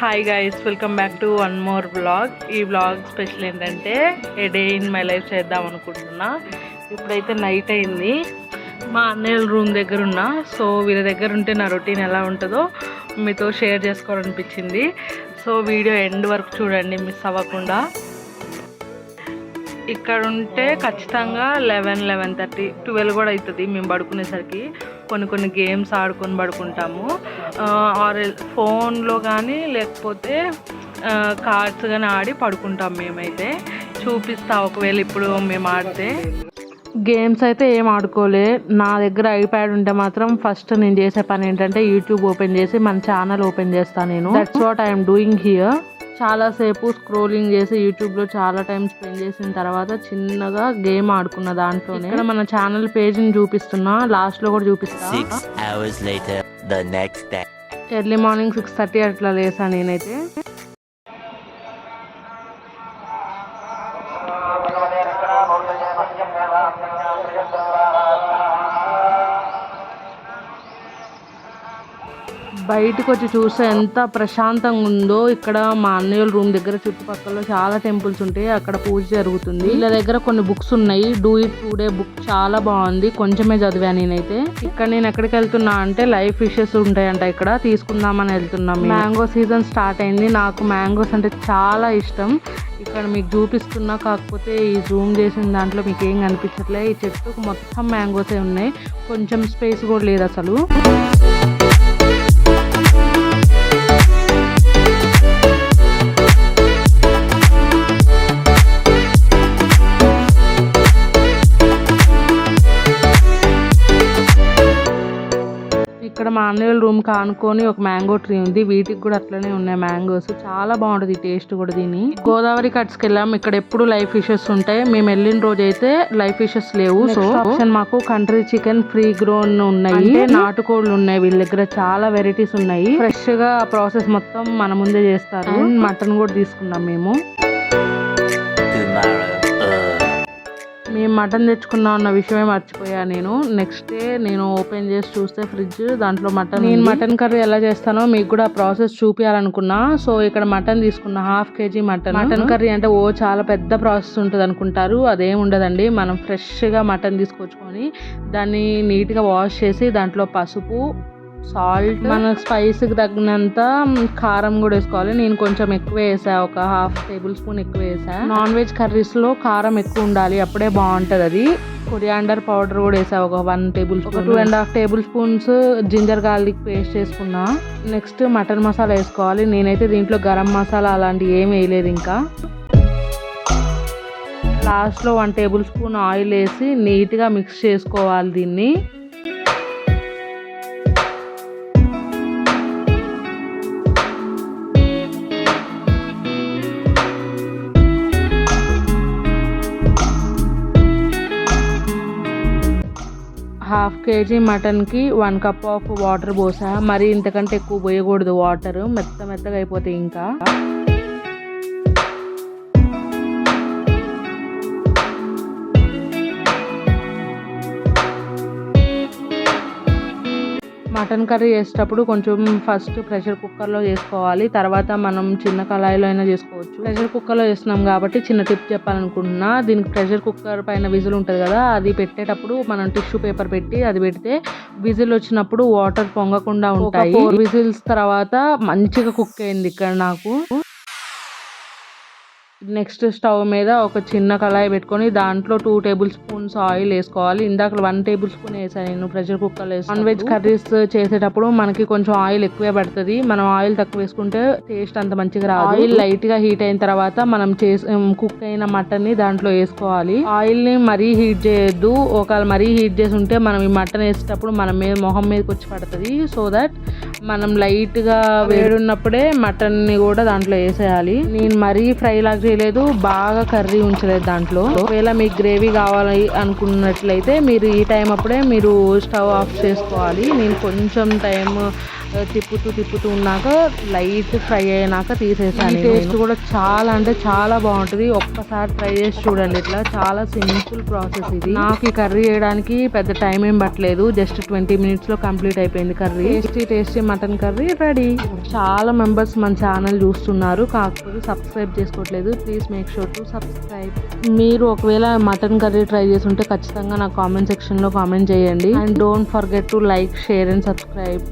Hi guys welcome back to one more blog ఈ blog special ఏంటంటే a day in my life చేద్దాం అనుకుంటున్నా. ఇప్పుడైతే నైట్ అయింది. మా అన్నయ్య రూమ్ దగ్గర ఉన్నా సో వీళ్ళ దగ్గర ఉంటే నా రొటీన్ ఎలా ఉంటుందో మీతో షేర్ చేసుకోవాలనిపించింది. సో వీడియో ఎండ్ వరకు చూడండి మిస్ అవ్వకుండా. ఇక్కడ ఉంటే ఖచ్చితంగా లెవెన్ లెవెన్ థర్టీ ట్వెల్వ్ కూడా అవుతుంది మేము పడుకునేసరికి. కొన్ని కొన్ని గేమ్స్ ఆడుకొని పడుకుంటాము. ఆర్ ఫోన్లో కానీ లేకపోతే కార్డ్స్ కానీ ఆడి పడుకుంటాం మేమైతే. చూపిస్తా ఒకవేళ ఇప్పుడు మేము ఆడితే. గేమ్స్ అయితే ఏం ఆడుకోలే. నా దగ్గర ఐప్యాడ్ ఉంటే మాత్రం ఫస్ట్ నేను చేసే పని ఏంటంటే యూట్యూబ్ ఓపెన్ చేసి మన ఛానల్ ఓపెన్ చేస్తాను నేను. That's what I'm doing here చాలాసేపు స్క్రోలింగ్ చేసి యూట్యూబ్లో చాలా టైం స్పెండ్ చేసిన తర్వాత చిన్నగా గేమ్ ఆడుకున్న దాంట్లోనే ఇక్కడ మన ఛానల్ పేజ్ని చూపిస్తున్నా లాస్ట్లో కూడా చూపిస్తా Six hours later, the next day. Early morning six thirty అట్లా లేసా నేనైతే బయటకు వచ్చి చూస్తే ఎంత ప్రశాంతంగా ఉందో. ఇక్కడ మా అన్నయ్య రూమ్ దగ్గర చుట్టుపక్కల చాలా టెంపుల్స్ ఉంటాయి. అక్కడ పూజ జరుగుతుంది. వీళ్ళ దగ్గర కొన్ని బుక్స్ ఉన్నాయి. డూ ఇట్ టుడే బుక్ చాలా బాగుంది. కొంచెమే చదివా నేనైతే. ఇక్కడ నేను ఎక్కడికి వెళ్తున్నా అంటే లైఫ్ ఫిషెస్ ఉంటాయంట ఇక్కడ. తీసుకుందామని వెళ్తున్నాం మ్యాంగో సీజన్ స్టార్ట్ అయింది. నాకు మ్యాంగోస్ అంటే చాలా ఇష్టం. ఇక్కడ మీకు చూపిస్తున్నా కాకపోతే ఈ జూమ్ చేసిన దాంట్లో మీకు ఏం కనిపించట్లే. ఈ చెట్టుకు మొత్తం మ్యాంగోసే ఉన్నాయి. కొంచెం స్పేస్ కూడా లేదు అసలు. ఇక్కడ మా అన్నయ్య రూమ్ కానుకొని ఒక మ్యాంగో ట్రీ ఉంది. వీటికి కూడా అట్లనే ఉన్నాయి మ్యాంగోస్. చాలా బాగుంటది టేస్ట్ కూడా దీని. గోదావరి కట్స్కి వెళ్ళాం. ఇక్కడ ఎప్పుడు లైఫ్ ఫిషెస్ ఉంటాయి. మేము వెళ్ళిన రోజు అయితే లైఫ్ ఫిషెస్ లేవు. సో ఆప్షన్ మాకు కంట్రీ చికెన్ ఫ్రీ గ్రోన్ ఉన్నాయి. నాటుకోళ్ళు ఉన్నాయి. వీళ్ళ దగ్గర చాలా వెరైటీస్ ఉన్నాయి. ఫ్రెష్గా ప్రాసెస్ మొత్తం మన ముందే చేస్తారు. మటన్ కూడా తీసుకున్నాం మేము. Tomorrow. మేము మటన్ తెచ్చుకున్నాం అన్న విషయమే మర్చిపోయా నేను. నెక్స్ట్ డే నేను ఓపెన్ చేసి చూస్తే ఫ్రిడ్జ్ దాంట్లో మటన్ నేను మటన్ కర్రీ ఎలా చేస్తానో మీకు కూడా ప్రాసెస్ చూపించాలనుకున్నా సో ఇక్కడ మటన్ తీసుకున్నా half KG mutton. Mutton curry అంటే ఓ చాలా పెద్ద ప్రాసెస్ ఉంటుంది అనుకుంటారు. అదేం ఉండదండి. మనం ఫ్రెష్గా మటన్ తీసుకొచ్చుకొని దాన్ని నీట్గా వాష్ చేసి దాంట్లో పసుపు సాల్ట్? మన స్పైస్కి తగినంత కారం కూడా వేసుకోవాలి. నేను కొంచెం ఎక్కువ వేసా ఒక హాఫ్ టేబుల్ స్పూన్ ఎక్కువ వేసా. నాన్ వెజ్ కర్రీస్లో కారం ఎక్కువ ఉండాలి అప్పుడే బాగుంటుంది అది. కొరియాండర్ పౌడర్ కూడా వేసా ఒక one tablespoon. Two and half tablespoons ginger garlic paste వేసుకున్నా నెక్స్ట్ మటన్ మసాలా వేసుకోవాలి. నేనైతే దీంట్లో గరం మసాలా అలాంటివి ఏం వేయలేదు ఇంకా. లాస్ట్లో వన్ టేబుల్ స్పూన్ ఆయిల్ వేసి నీట్గా మిక్స్ చేసుకోవాలి దీన్ని. హాఫ్ కేజీ మటన్కి వన్ కప్ ఆఫ్ వాటర్ పోసా. మరి ఇంతకంటే ఎక్కువ పోయకూడదు వాటర్. మెత్త మెత్తగా అయిపోతాయి ఇంకా. మటన్ కర్రీ చేసేటప్పుడు కొంచెం ఫస్ట్ ప్రెషర్ కుక్కర్లో చేసుకోవాలి. తర్వాత మనం చిన్న కళాయిలో అయినా చేసుకోవచ్చు. ప్రెషర్ కుక్కర్లో చేస్తున్నాం కాబట్టి చిన్న టిప్ చెప్పాలనుకుంటున్నా. దీనికి ప్రెషర్ కుక్కర్ పైన విజిల్ ఉంటుంది కదా అది పెట్టేటప్పుడు మనం టిష్యూ పేపర్ పెట్టి అది పెడితే విజిల్ వచ్చినప్పుడు వాటర్ పొంగకుండా ఉంటాయి. విజిల్స్ తర్వాత మంచిగా కుక్ అయింది ఇక్కడ నాకు. నెక్స్ట్ స్టవ్ మీద ఒక చిన్న కళాయి పెట్టుకొని దాంట్లో టూ టేబుల్ స్పూన్స్ ఆయిల్ వేసుకోవాలి. ఇందాక వన్ టేబుల్ స్పూన్ వేసాను నేను ప్రెషర్ కుక్కర్ వేసి నాన్ వెజ్ కర్రీస్ చేసేటప్పుడు మనకి కొంచెం ఆయిల్ ఎక్కువే పడుతుంది. మనం ఆయిల్ తక్కువ వేసుకుంటే టేస్ట్ అంత మంచిగా రాదు. ఆయిల్ లైట్గా హీట్ అయిన తర్వాత మనం చేసి కుక్ అయిన మటన్ని దాంట్లో వేసుకోవాలి. ఆయిల్ని మరీ హీట్ చేయొద్దు. ఒకవేళ మరీ హీట్ చేసి ఉంటే మనం ఈ మటన్ వేసేటప్పుడు మన మీద మొహం మీదకి వచ్చి పడుతుంది. సో దట్ మనం లైట్గా వేడున్నప్పుడే మటన్ని కూడా దాంట్లో వేసేయాలి. నేను మరీ ఫ్రై లాగా చేయలేదు బాగా కర్రీ ఉంచలేదు దాంట్లో. ఒకవేళ మీకు గ్రేవీ కావాలి అనుకున్నట్లయితే మీరు ఈ టైం అప్పుడే మీరు స్టవ్ ఆఫ్ చేసుకోవాలి. నేను కొంచెం టైం తిప్పుతూ తిప్పుతూ ఉన్నాక లైట్ ఫ్రై అయినాక తీసేసాను టేస్ట్ కూడా చాలా అంటే చాలా బాగుంటుంది. ఒక్కసారి ట్రై చేసి చూడండి. ఇట్లా చాలా సింపుల్ ప్రాసెస్ ఇది. నాకు ఈ కర్రీ చేయడానికి పెద్ద టైం ఏం పట్టలేదు. జస్ట్ ట్వంటీ మినిట్స్లో కంప్లీట్ అయిపోయింది curry. Tasty tasty mutton curry ready. చాలా మెంబర్స్ మన ఛానల్ చూస్తున్నారు. కాకపోతే సబ్స్క్రైబ్ చేసుకోవట్లేదు. Please make sure to subscribe మీరు ఒకవేళ మటన్ కర్రీ ట్రై చేసి ఉంటే ఖచ్చితంగా నా కామెంట్ సెక్షన్లో కామెంట్ చేయండి. And don't forget to like share and subscribe